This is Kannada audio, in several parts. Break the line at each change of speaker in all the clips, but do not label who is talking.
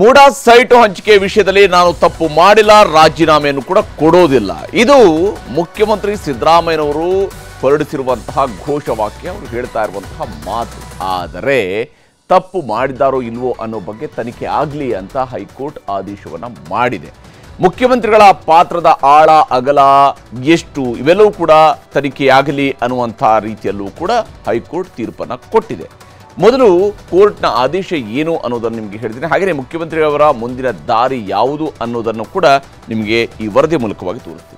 ಮೂಡಾ ಸೈಟು ಹಂಚಿಕೆ ವಿಷಯದಲ್ಲಿ ನಾನು ತಪ್ಪು ಮಾಡಿಲ್ಲ, ರಾಜೀನಾಮೆಯನ್ನು ಕೂಡ ಕೊಡೋದಿಲ್ಲ. ಇದು ಮುಖ್ಯಮಂತ್ರಿ ಸಿದ್ದರಾಮಯ್ಯನವರು ಹೊರಡಿಸಿರುವಂತಹ ಘೋಷವಾಕ್ಯ, ಅವರು ಹೇಳ್ತಾ ಇರುವಂತಹ ಮಾತು. ಆದರೆ ತಪ್ಪು ಮಾಡಿದಾರೋ ಇಲ್ವೋ ಅನ್ನೋ ಬಗ್ಗೆ ತನಿಖೆ ಆಗಲಿ ಅಂತ ಹೈಕೋರ್ಟ್ ಆದೇಶವನ್ನು ಮಾಡಿದೆ. ಮುಖ್ಯಮಂತ್ರಿಗಳ ಪಾತ್ರದ ಆಳ, ಅಗಲ ಎಷ್ಟು ಇವೆಲ್ಲವೂ ಕೂಡ ತನಿಖೆಯಾಗಲಿ ಅನ್ನುವಂಥ ರೀತಿಯಲ್ಲೂ ಕೂಡ ಹೈಕೋರ್ಟ್ ತೀರ್ಪನ್ನು ಕೊಟ್ಟಿದೆ. ಮೊದಲು ಕೋರ್ಟ್ನ ಆದೇಶ ಏನು ಅನ್ನೋದನ್ನು ನಿಮಗೆ ಹೇಳ್ತೀನಿ. ಹಾಗೆಯೇ ಮುಖ್ಯಮಂತ್ರಿಯವರ ಮುಂದಿನ ದಾರಿ ಯಾವುದು ಅನ್ನೋದನ್ನು ಕೂಡ ನಿಮಗೆ ಈ ವರದಿ ಮೂಲಕವಾಗಿ ತೋರಿಸ್ತೀನಿ.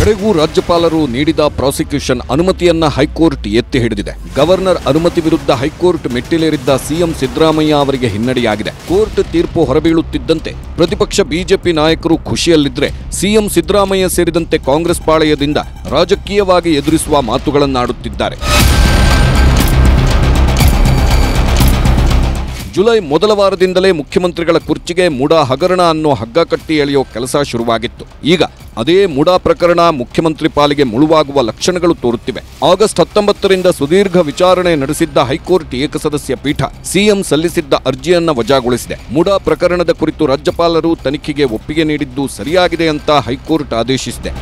ಕಡೆಗೂ ರಾಜ್ಯಪಾಲರು ನೀಡಿದ ಪ್ರಾಸಿಕ್ಯೂಷನ್ ಅನುಮತಿಯನ್ನ ಹೈಕೋರ್ಟ್ ಎತ್ತಿ ಹಿಡಿದಿದೆ. ಗವರ್ನರ್ ಅನುಮತಿ ವಿರುದ್ಧ ಹೈಕೋರ್ಟ್ ಮೆಟ್ಟಿಲೇರಿದ್ದ ಸಿಎಂ ಸಿದ್ದರಾಮಯ್ಯ ಅವರಿಗೆ ಹಿನ್ನಡೆಯಾಗಿದೆ. ಕೋರ್ಟ್ ತೀರ್ಪು ಹೊರಬೀಳುತ್ತಿದ್ದಂತೆ ಪ್ರತಿಪಕ್ಷ ಬಿಜೆಪಿ ನಾಯಕರು ಖುಷಿಯಲ್ಲಿದ್ರೆ ಸಿಎಂ ಸಿದ್ದರಾಮಯ್ಯ ಸೇರಿದಂತೆ ಕಾಂಗ್ರೆಸ್ ಪಾಳೆಯದಿಂದ ರಾಜಕೀಯವಾಗಿ ಎದುರಿಸುವ ಮಾತುಗಳನ್ನಾಡುತ್ತಿದ್ದಾರೆ. ಜುಲೈ ಮೊದಲ ವಾರದಿಂದಲೇ ಮುಖ್ಯಮಂತ್ರಿಗಳ ಕುರ್ಚಿಗೆ ಮೂಡ ಹಗರಣ ಅನ್ನೋ ಹಗ್ಗ ಕಟ್ಟಿ ಎಳೆಯೋ ಕೆಲಸ ಶುರುವಾಗಿತ್ತು. ಈಗ ಅದೇ ಮುಡಾ ಪ್ರಕರಣ ಮುಖ್ಯಮಂತ್ರಿ ಪಾಲಿಗೆ ಮುಳುವಾಗುವ ಲಕ್ಷಣಗಳು ತೋರುತ್ತಿವೆ. ಆಗಸ್ಟ್ ಹತ್ತೊಂಬತ್ತರಿಂದ ಸುದೀರ್ಘ ವಿಚಾರಣೆ ನಡೆಸಿದ್ದ ಹೈಕೋರ್ಟ್ ಏಕಸದಸ್ಯ ಪೀಠ ಸಿಎಂ ಸಲ್ಲಿಸಿದ್ದ ಅರ್ಜಿಯನ್ನ ವಜಾಗೊಳಿಸಿದೆ. ಮುಡಾ ಪ್ರಕರಣದ ಕುರಿತು ರಾಜ್ಯಪಾಲರು ತನಿಖೆಗೆ ಒಪ್ಪಿಗೆ ನೀಡಿದ್ದು ಸರಿಯಾಗಿದೆ ಅಂತ ಹೈಕೋರ್ಟ್ ಆದೇಶಿಸಿದೆ.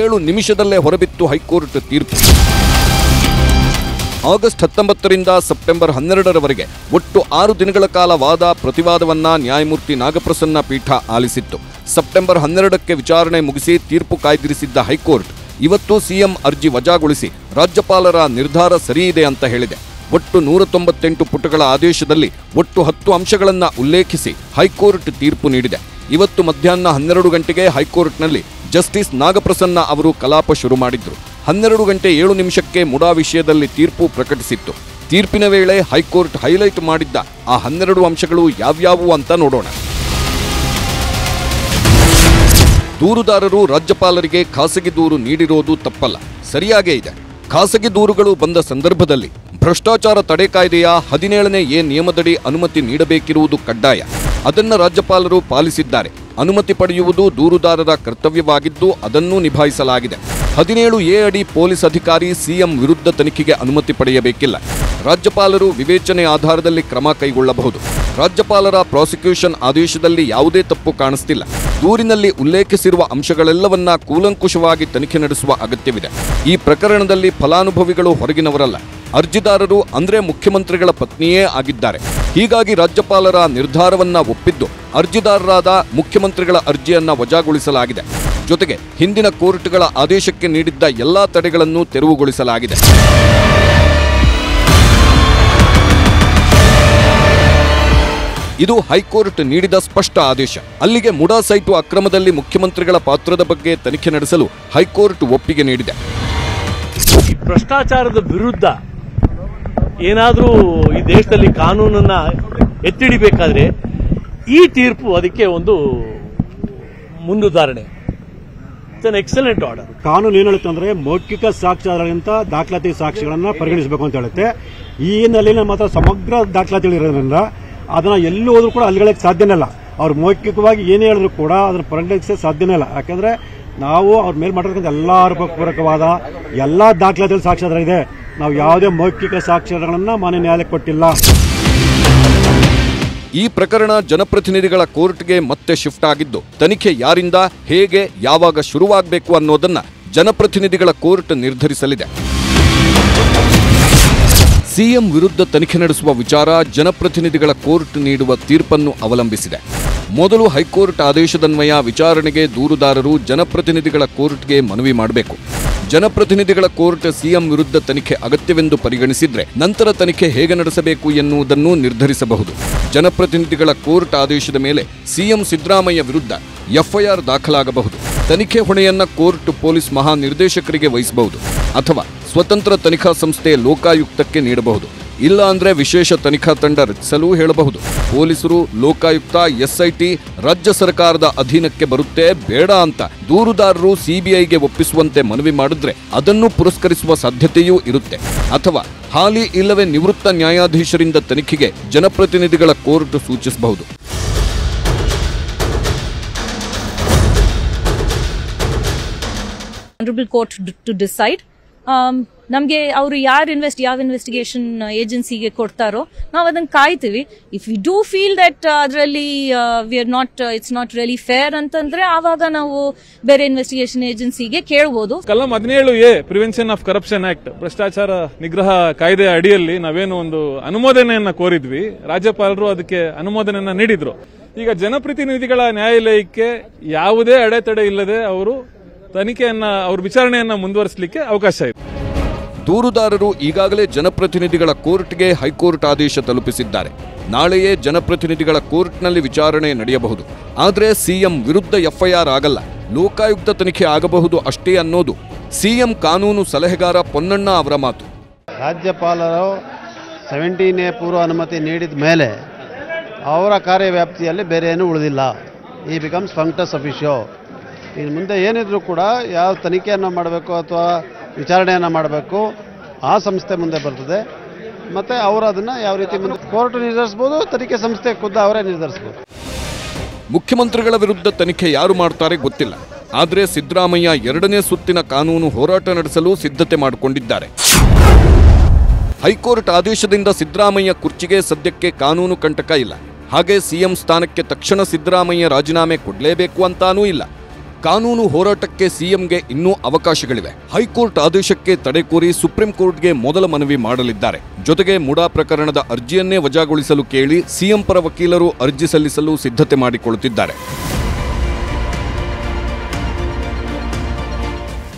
ಏಳು ನಿಮಿಷದಲ್ಲೇ ಹೊರಬಿತ್ತು ಹೈಕೋರ್ಟ್ ತೀರ್ಪು. ಆಗಸ್ಟ್ ಹತ್ತೊಂಬತ್ತರಿಂದ ಸೆಪ್ಟೆಂಬರ್ ಹನ್ನೆರಡರವರೆಗೆ ಒಟ್ಟು ಆರು ದಿನಗಳ ಕಾಲ ವಾದ ಪ್ರತಿವಾದವನ್ನ ನ್ಯಾಯಮೂರ್ತಿ ನಾಗಪ್ರಸನ್ನ ಪೀಠ ಆಲಿಸಿತ್ತು. ಸೆಪ್ಟೆಂಬರ್ ಹನ್ನೆರಡಕ್ಕೆ ವಿಚಾರಣೆ ಮುಗಿಸಿ ತೀರ್ಪು ಕಾಯ್ದಿರಿಸಿದ್ದ ಹೈಕೋರ್ಟ್, ಇವತ್ತು ಸಿಎಂ ಅರ್ಜಿ ವಜಾಗೊಳಿಸಿ ರಾಜ್ಯಪಾಲರ ನಿರ್ಧಾರ ಸರಿಯಿದೆ ಅಂತ ಹೇಳಿದೆ. ಒಟ್ಟು ನೂರ ತೊಂಬತ್ತೆಂಟು ಪುಟಗಳ ಆದೇಶದಲ್ಲಿ ಒಟ್ಟು ಹತ್ತು ಅಂಶಗಳನ್ನು ಉಲ್ಲೇಖಿಸಿ ಹೈಕೋರ್ಟ್ ತೀರ್ಪು ನೀಡಿದೆ. ಇವತ್ತು ಮಧ್ಯಾಹ್ನ ಹನ್ನೆರಡು ಗಂಟೆಗೆ ಹೈಕೋರ್ಟ್ನಲ್ಲಿ ಜಸ್ಟಿಸ್ ನಾಗಪ್ರಸನ್ನ ಅವರು ಕಲಾಪ ಶುರು ಮಾಡಿದ್ರು. ಹನ್ನೆರಡು ಗಂಟೆ ಏಳು ನಿಮಿಷಕ್ಕೆ ಮುಡಾ ವಿಷಯದಲ್ಲಿ ತೀರ್ಪು ಪ್ರಕಟಿಸಿತ್ತು. ತೀರ್ಪಿನ ವೇಳೆ ಹೈಕೋರ್ಟ್ ಹೈಲೈಟ್ ಮಾಡಿದ್ದ ಆ ಹನ್ನೆರಡು ಅಂಶಗಳು ಯಾವ್ಯಾವು ಅಂತ ನೋಡೋಣ. ದೂರುದಾರರು ರಾಜ್ಯಪಾಲರಿಗೆ ಖಾಸಗಿ ದೂರು ನೀಡಿರೋದು ತಪ್ಪಲ್ಲ, ಸರಿಯಾಗೇ ಇದೆ. ಖಾಸಗಿ ದೂರುಗಳು ಬಂದ ಸಂದರ್ಭದಲ್ಲಿ ಭ್ರಷ್ಟಾಚಾರ ತಡೆ ಕಾಯ್ದೆಯ ಹದಿನೇಳನೇ ಎ ನಿಯಮದಡಿ ಅನುಮತಿ ನೀಡಬೇಕಿರುವುದು ಕಡ್ಡಾಯ. ಅದನ್ನು ರಾಜ್ಯಪಾಲರು ಪಾಲಿಸಿದ್ದಾರೆ. ಅನುಮತಿ ಪಡೆಯುವುದು ದೂರುದಾರರ ಕರ್ತವ್ಯವಾಗಿದ್ದು ಅದನ್ನೂ ನಿಭಾಯಿಸಲಾಗಿದೆ. ಹದಿನೇಳು ಎ ಅಡಿ ಪೊಲೀಸ್ ಅಧಿಕಾರಿ ಸಿಎಂ ವಿರುದ್ಧ ತನಿಖೆಗೆ ಅನುಮತಿ ಪಡೆಯಬೇಕಿಲ್ಲ. ರಾಜ್ಯಪಾಲರು ವಿವೇಚನೆ ಆಧಾರದಲ್ಲಿ ಕ್ರಮ ಕೈಗೊಳ್ಳಬಹುದು. ರಾಜ್ಯಪಾಲರ ಪ್ರಾಸಿಕ್ಯೂಷನ್ ಆದೇಶದಲ್ಲಿ ಯಾವುದೇ ತಪ್ಪು ಕಾಣಿಸ್ತಿಲ್ಲ. ದೂರಿನಲ್ಲಿ ಉಲ್ಲೇಖಿಸಿರುವ ಅಂಶಗಳೆಲ್ಲವನ್ನ ಕೂಲಂಕುಷವಾಗಿ ತನಿಖೆ ನಡೆಸುವ ಅಗತ್ಯವಿದೆ. ಈ ಪ್ರಕರಣದಲ್ಲಿ ಫಲಾನುಭವಿಗಳು ಹೊರಗಿನವರಲ್ಲ. ಅರ್ಜಿದಾರರು ಅಂದ್ರೆ ಮುಖ್ಯಮಂತ್ರಿಗಳ ಪತ್ನಿಯೇ ಆಗಿದ್ದಾರೆ. ಹೀಗಾಗಿ ರಾಜ್ಯಪಾಲರ ನಿರ್ಧಾರವನ್ನ ಒಪ್ಪಿದ್ದು ಅರ್ಜಿದಾರರಾದ ಮುಖ್ಯಮಂತ್ರಿಗಳ ಅರ್ಜಿಯನ್ನ ವಜಾಗೊಳಿಸಲಾಗಿದೆ. ಜೊತೆಗೆ ಹಿಂದಿನ ಕೋರ್ಟ್ಗಳ ಆದೇಶಕ್ಕೆ ನೀಡಿದ್ದ ಎಲ್ಲಾ ತಡೆಗಳನ್ನು ತೆರವುಗೊಳಿಸಲಾಗಿದೆ. ಇದು ಹೈಕೋರ್ಟ್ ನೀಡಿದ ಸ್ಪಷ್ಟ ಆದೇಶ. ಅಲ್ಲಿಗೆ ಮುಡಾ ಸೈಟು ಅಕ್ರಮದಲ್ಲಿ ಮುಖ್ಯಮಂತ್ರಿಗಳ ಪಾತ್ರದ ಬಗ್ಗೆ ತನಿಖೆ ನಡೆಸಲು ಹೈಕೋರ್ಟ್ ಒಪ್ಪಿಗೆ ನೀಡಿದೆ.
ಭ್ರಷ್ಟಾಚಾರದ ವಿರುದ್ಧ ಏನಾದರೂ ಈ ದೇಶದಲ್ಲಿ ಕಾನೂನನ್ನ ಎತ್ತಿಡಿಬೇಕಾದ್ರೆ ಈ ತೀರ್ಪು ಅದಕ್ಕೆ ಒಂದು ಮುಂದುದಾರಣೆ ಇಟ್ಸ್ ಅನ್ ಎಕ್ಸಲೆಂಟ್ ಆರ್ಡರ್
ಕಾನೂನು ಏನು ಹೇಳುತ್ತೆ ಅಂದ್ರೆ ಮೌಖಿಕ ಸಾಕ್ಷ್ಯಗಳಿಂತ ದಾಖಲಾತಿ ಸಾಕ್ಷಿಗಳನ್ನ ಪರಿಗಣಿಸಬೇಕು ಅಂತ ಹೇಳುತ್ತೆ. ಈ ಹಿನ್ನೆಲೆಯಲ್ಲಿ ಮಾತ್ರ ಸಮಗ್ರ ದಾಖಲಾತಿಗಳಿರೋದ್ರಿಂದ ಅದನ್ನ ಎಲ್ಲಿ ಹೋದ್ರೂ ಕೂಡ ಅಲ್ಲಿಗಳಕ್ಕೆ ಸಾಧ್ಯನೇ ಇಲ್ಲ. ಅವ್ರು ಮೌಖಿಕವಾಗಿ ಏನೇ ಹೇಳಿದ್ರು ಕೂಡ ಅದನ್ನ ಪರಿಗಣಿಸ ಸಾಧ್ಯನೇ ಇಲ್ಲ. ಯಾಕಂದ್ರೆ ನಾವು ಅವ್ರ ಮೇಲೆ ಮಾಡಿರ್ತಕ್ಕಂಥ ಎಲ್ಲಾ ಆರೋಪಪೂರ್ವಕವಾದ ಎಲ್ಲಾ ದಾಖಲಾತಿಗಳು ಸಾಕ್ಷ್ಯಾಧಾರ ಇದೆ. ನಾವು ಯಾವುದೇ ಮೌಖಿಕ ಸಾಕ್ಷ್ಯಾಧಾರಗಳನ್ನ ಮಾನ್ಯ ನ್ಯಾಯಾಲಯಕ್ಕೆ ಕೊಟ್ಟಿಲ್ಲ.
ಈ ಪ್ರಕರಣ ಜನಪ್ರತಿನಿಧಿಗಳ ಕೋರ್ಟ್ಗೆ ಮತ್ತೆ ಶಿಫ್ಟ್ ಆಗಿದ್ದು, ತನಿಖೆ ಯಾರಿಂದ, ಹೇಗೆ, ಯಾವಾಗ ಶುರುವಾಗಬೇಕು ಅನ್ನೋದನ್ನ ಜನಪ್ರತಿನಿಧಿಗಳ ಕೋರ್ಟ್ ನಿರ್ಧರಿಸಲಿದೆ. ಸಿಎಂ ವಿರುದ್ಧ ತನಿಖೆ ನಡೆಸುವ ವಿಚಾರ ಜನಪ್ರತಿನಿಧಿಗಳ ಕೋರ್ಟ್ ನೀಡುವ ತೀರ್ಪನ್ನು ಅವಲಂಬಿಸಿದೆ. ಮೊದಲು ಹೈಕೋರ್ಟ್ ಆದೇಶದನ್ವಯ ವಿಚಾರಣೆಗೆ ದೂರುದಾರರು ಜನಪ್ರತಿನಿಧಿಗಳ ಕೋರ್ಟ್ಗೆ ಮನವಿ ಮಾಡಬೇಕು. ಜನಪ್ರತಿನಿಧಿಗಳ ಕೋರ್ಟ್ ಸಿಎಂ ವಿರುದ್ಧ ತನಿಖೆ ಅಗತ್ಯವೆಂದು ಪರಿಗಣಿಸಿದ್ರೆ ನಂತರ ತನಿಖೆ ಹೇಗೆ ನಡೆಸಬೇಕು ಎನ್ನುವುದನ್ನು ನಿರ್ಧರಿಸಬಹುದು. ಜನಪ್ರತಿನಿಧಿಗಳ ಕೋರ್ಟ್ ಆದೇಶದ ಮೇಲೆ ಸಿಎಂ ಸಿದ್ದರಾಮಯ್ಯ ವಿರುದ್ಧ ಎಫ್ಐಆರ್ ದಾಖಲಾಗಬಹುದು. ತನಿಖೆ ಹೊಣೆಯನ್ನ ಕೋರ್ಟ್ ಪೊಲೀಸ್ ಮಹಾನಿರ್ದೇಶಕರಿಗೆ ವಹಿಸಬಹುದು ಅಥವಾ ಸ್ವತಂತ್ರ ತನಿಖಾ ಸಂಸ್ಥೆ ಲೋಕಾಯುಕ್ತಕ್ಕೆ ನೀಡಬಹುದು. ಇಲ್ಲ ಅಂದ್ರೆ ವಿಶೇಷ ತನಿಖಾ ತಂಡ ರಚಿಸಲು ಹೇಳಬಹುದು. ಪೊಲೀಸರು ಲೋಕಾಯುಕ್ತ, ಎಸ್ಐಟಿ, ರಾಜ್ಯ ಸರ್ಕಾರದ ಅಧೀನಕ್ಕೆ ಬರುತ್ತೆ, ಬೇಡ ಅಂತ ದೂರುದಾರರು ಸಿಬಿಐಗೆ ಒಪ್ಪಿಸುವಂತೆ ಮನವಿ ಮಾಡಿದ್ರೆ ಅದನ್ನು ಪುರಸ್ಕರಿಸುವ ಸಾಧ್ಯತೆಯೂ ಇರುತ್ತೆ. ಅಥವಾ ಹಾಲಿ ಇಲ್ಲವೇ ನಿವೃತ್ತ ನ್ಯಾಯಾಧೀಶರಿಂದ ತನಿಖೆಗೆ ಜನಪ್ರತಿನಿಧಿಗಳ ಕೋರ್ಟ್ ಸೂಚಿಸಬಹುದು.
Honorable ಕೋರ್ಟ್ ಟು ಡಿಸೈಡ್ ನಮಗೆ ಅವರು ಯಾರು ಇನ್ವೆಸ್ಟ್ ಯಾವ ಇನ್ವೆಸ್ಟಿಗೇಷನ್ ಏಜೆನ್ಸಿಗೆ ಕೊಡ್ತಾರೋ, ನಾವು ಅದನ್ನು ಕಾಯ್ತೀವಿ. If you do feel that ಅದರಲ್ಲಿ we are not it's not really fair ಅಂತಂದ್ರೆ ಆವಾಗ ನಾವು ಬೇರೆ ಇನ್ವೆಸ್ಟಿಗೇಷನ್ ಏಜೆನ್ಸಿಗೆ ಕೇಳ್ಬೋದು.
ಕಲಂ ಹದಿನೇಳು A prevention of corruption act ಭ್ರಷ್ಟಾಚಾರ ನಿಗ್ರಹ ಕಾಯ್ದೆ ಅಡಿಯಲ್ಲಿ ನಾವೇನು ಒಂದು ಅನುಮೋದನೆಯನ್ನ ಕೋರಿದ್ವಿ. ರಾಜ್ಯಪಾಲರು ಅದಕ್ಕೆ ಅನುಮೋದನೆಯನ್ನ ನೀಡಿದ್ರು. ಈಗ ಜನಪ್ರತಿನಿಧಿಗಳ ನ್ಯಾಯಾಲಯಕ್ಕೆ ಯಾವುದೇ ಅಡೆತಡೆ ಇಲ್ಲದೆ ಅವರು ತನಿಖೆಯನ್ನ ಅವ್ರ ವಿಚಾರಣೆಯನ್ನ ಮುಂದುವರಿಸಲಿಕ್ಕೆ ಅವಕಾಶ ಇದೆ.
ದೂರುದಾರರು ಈಗಾಗಲೇ ಜನಪ್ರತಿನಿಧಿಗಳ ಕೋರ್ಟ್ಗೆ ಹೈಕೋರ್ಟ್ ಆದೇಶ ತಲುಪಿಸಿದ್ದಾರೆ. ನಾಳೆಯೇ ಜನಪ್ರತಿನಿಧಿಗಳ ಕೋರ್ಟ್ನಲ್ಲಿ ವಿಚಾರಣೆ ನಡೆಯಬಹುದು. ಆದರೆ ಸಿಎಂ ವಿರುದ್ಧ ಎಫ್ಐಆರ್ ಆಗಲ್ಲ. ಲೋಕಾಯುಕ್ತ ತನಿಖೆ ಆಗಬಹುದು ಅಷ್ಟೇ ಅನ್ನೋದು ಸಿಎಂ ಕಾನೂನು ಸಲಹೆಗಾರ ಪೊನ್ನಣ್ಣ ಅವರ ಮಾತು.
ರಾಜ್ಯಪಾಲರು ಸೆವೆಂಟೀನ್ ಎ ಪೂರ್ವ ಅನುಮತಿ ನೀಡಿದ ಮೇಲೆ ಅವರ ಕಾರ್ಯವ್ಯಾಪ್ತಿಯಲ್ಲಿ ಬೇರೆ ಏನು ಉಳಿದಿಲ್ಲ. ಈ ಬಿಕಮ್ಸ್ ಫಂಕ್ಟಸ್ ಅಫಿಷಿಯೋ ಇನ್ನು ಮುಂದೆ ಏನಿದ್ರು ಕೂಡ ಯಾವ ತನಿಖೆಯನ್ನು ಮಾಡಬೇಕು ಅಥವಾ ವಿಚಾರಣೆಯನ್ನು ಮಾಡಬೇಕು, ಆ ಸಂಸ್ಥೆ ಮುಂದೆ ಬರ್ತದೆ. ಮತ್ತೆ ಅವರು ಅದನ್ನು ಯಾವ ರೀತಿ ಮುಂದೆ ಕೋರ್ಟ್ ನಿರ್ಧರಿಸ್ಬೋದು, ತನಿಖೆ ಸಂಸ್ಥೆ ಖುದ್ದ ಅವರೇ ನಿರ್ಧರಿಸ್ಬೋದು.
ಮುಖ್ಯಮಂತ್ರಿಗಳ ವಿರುದ್ಧ ತನಿಖೆ ಯಾರು ಮಾಡ್ತಾರೆ ಗೊತ್ತಿಲ್ಲ. ಆದರೆ ಸಿದ್ದರಾಮಯ್ಯ ಎರಡನೇ ಸುತ್ತಿನ ಕಾನೂನು ಹೋರಾಟ ನಡೆಸಲು ಸಿದ್ಧತೆ ಮಾಡಿಕೊಂಡಿದ್ದಾರೆ. ಹೈಕೋರ್ಟ್ ಆದೇಶದಿಂದ ಸಿದ್ದರಾಮಯ್ಯ ಕುರ್ಚಿಗೆ ಸದ್ಯಕ್ಕೆ ಕಾನೂನು ಕಂಟಕ ಇಲ್ಲ. ಹಾಗೆ ಸಿಎಂ ಸ್ಥಾನಕ್ಕೆ ತಕ್ಷಣ ಸಿದ್ದರಾಮಯ್ಯ ರಾಜೀನಾಮೆ ಕೊಡಲೇಬೇಕು ಅಂತಾನೂ ಇಲ್ಲ. ಕಾನೂನು ಹೋರಾಟಕ್ಕೆ ಸಿಎಂಗೆ ಇನ್ನೂ ಅವಕಾಶಗಳಿವೆ. ಹೈಕೋರ್ಟ್ ಆದೇಶಕ್ಕೆ ತಡೆ ಕೋರಿ ಸುಪ್ರೀಂ ಕೋರ್ಟ್ಗೆ ಮೊದಲ ಮನವಿ ಮಾಡಲಿದ್ದಾರೆ. ಜೊತೆಗೆ ಮುಡಾ ಪ್ರಕರಣದ ಅರ್ಜಿಯನ್ನೇ ವಜಾಗೊಳಿಸಲು ಕೇಳಿ ಸಿಎಂ ಪರ ವಕೀಲರು ಅರ್ಜಿ ಸಲ್ಲಿಸಲು ಸಿದ್ಧತೆ ಮಾಡಿಕೊಳ್ಳುತ್ತಿದ್ದಾರೆ.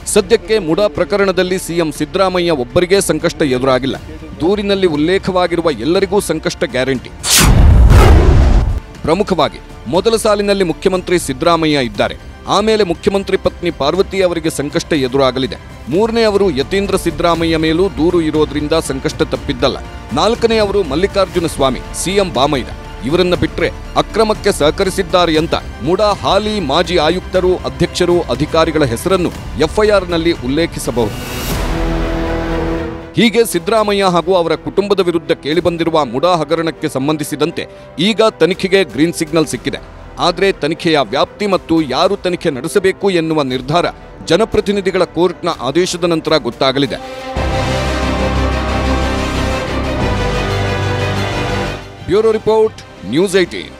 ಸದ್ಯಕ್ಕೆ ಮುಡಾ ಪ್ರಕರಣದಲ್ಲಿ ಸಿಎಂ ಸಿದ್ದರಾಮಯ್ಯ ಒಬ್ಬರಿಗೆ ಸಂಕಷ್ಟ ಎದುರಾಗಿಲ್ಲ. ದೂರಿನಲ್ಲಿ ಉಲ್ಲೇಖವಾಗಿರುವ ಎಲ್ಲರಿಗೂ ಸಂಕಷ್ಟ ಗ್ಯಾರಂಟಿ. ಪ್ರಮುಖವಾಗಿ, ಮೊದಲ ಸಾಲಿನಲ್ಲಿ ಮುಖ್ಯಮಂತ್ರಿ ಸಿದ್ದರಾಮಯ್ಯ ಇದ್ದಾರೆ. ಆಮೇಲೆ ಮುಖ್ಯಮಂತ್ರಿ ಪತ್ನಿ ಪಾರ್ವತಿ ಅವರಿಗೆ ಸಂಕಷ್ಟ ಎದುರಾಗಲಿದೆ. ಮೂರನೇ ಅವರು ಯತೀಂದ್ರ ಸಿದ್ದರಾಮಯ್ಯ ಮೇಲೂ ದೂರು ಇರೋದ್ರಿಂದ ಸಂಕಷ್ಟ ತಪ್ಪಿದ್ದಲ್ಲ. ನಾಲ್ಕನೇ ಅವರು ಮಲ್ಲಿಕಾರ್ಜುನ ಸ್ವಾಮಿ, ಸಿಎಂ ಬಾಮಯ್ಯ. ಇವರನ್ನ ಬಿಟ್ಟರೆ ಅಕ್ರಮಕ್ಕೆ ಸಹಕರಿಸಿದ್ದಾರೆ ಅಂತ ಮುಡಾ ಹಾಲಿ ಮಾಜಿ ಆಯುಕ್ತರು, ಅಧ್ಯಕ್ಷರು, ಅಧಿಕಾರಿಗಳ ಹೆಸರನ್ನು ಎಫ್ಐಆರ್ನಲ್ಲಿ ಉಲ್ಲೇಖಿಸಬಹುದು. ಹೀಗೆ ಸಿದ್ದರಾಮಯ್ಯ ಹಾಗೂ ಅವರ ಕುಟುಂಬದ ವಿರುದ್ಧ ಕೇಳಿಬಂದಿರುವ ಮುಡಾ ಹಗರಣಕ್ಕೆ ಸಂಬಂಧಿಸಿದಂತೆ ಈಗ ತನಿಖೆಗೆ ಗ್ರೀನ್ ಸಿಗ್ನಲ್ ಸಿಕ್ಕಿದೆ. ಆದರೆ ತನಿಖೆಯ ವ್ಯಾಪ್ತಿ ಮತ್ತು ಯಾರು ತನಿಖೆ ನಡೆಸಬೇಕು ಎನ್ನುವ ನಿರ್ಧಾರ ಜನಪ್ರತಿನಿಧಿಗಳ ಕೋರ್ಟ್ನ ಆದೇಶದ ನಂತರ ಗೊತ್ತಾಗಲಿದೆ. Bureau report, news eighteen